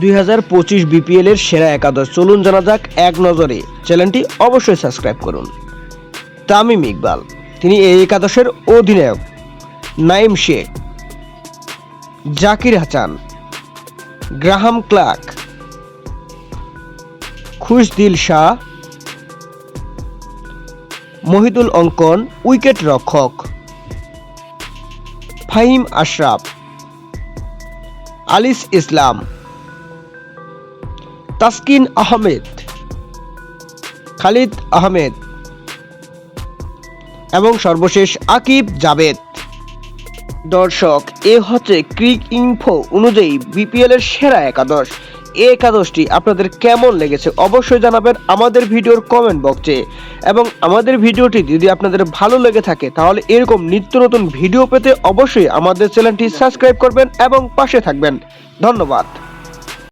দুই হাজার পঁচিশ বিপিএল এর সেরা একাদশ। চলুন জানা যাক এক নজরে। চ্যানেলটি অবশ্যই সাবস্ক্রাইব করুন। তামিম ইকবাল, তিনি এই একাদশের অধিনায়ক। Naim Sheikh, Zakir Hasan, Graham Clarke, Khushdil Shah, Mohidul Ankon, wicket রক্ষক। ফাহিম আশরাফ, আলিস ইসলাম তাসকিন আহমেদ, খালিদ আহমেদ এবং সর্বশেষ আকিব জাভেদ। দর্শক, এ হচ্ছে ক্রিক ইনফো অনুযায়ী বিপিএল এর সেরা একাদশ। এই একাদশটি আপনাদের কেমন লেগেছে অবশ্যই জানাবেন আমাদের ভিডিওর কমেন্ট বক্সে এবং আমাদের ভিডিওটি যদি আপনাদের ভালো লেগে থাকে, তাহলে এরকম নিত্য নতুন ভিডিও পেতে অবশ্যই আমাদের চ্যানেলটি সাবস্ক্রাইব করবেন এবং পাশে থাকবেন। ধন্যবাদ।